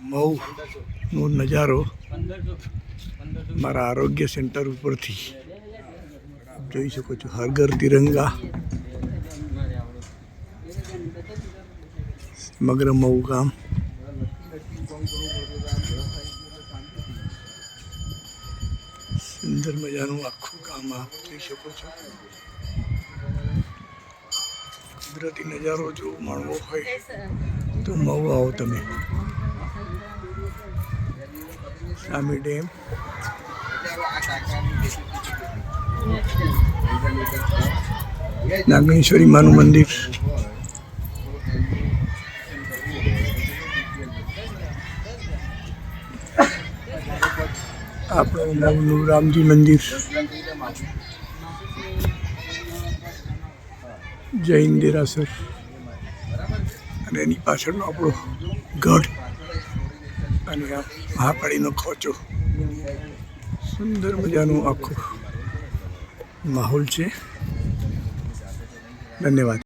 મઉનો નજારો મારા આરોગ્ય સેન્ટર ઉપરથી જોઈ શકો છો. હર ઘર તિરંગા, સમગ્ર મઉ ગામ સુંદર મજાનું આખું ગામ આપ જોઈ શકો છો. કુદરતી નજારો જો માણવો હોય તો મઉ આવો તમે. સામે ડેમ નાગેશ્વરી માનું મંદિર આપણું નવનું રામજી મંદિર જૈન દેરાસર અને એની પાછળનો આપણો ગઢ અને આ મહાકાળીનો ખોચો. સુંદર મજાનું આખું માહોલ છે. ધન્યવાદ.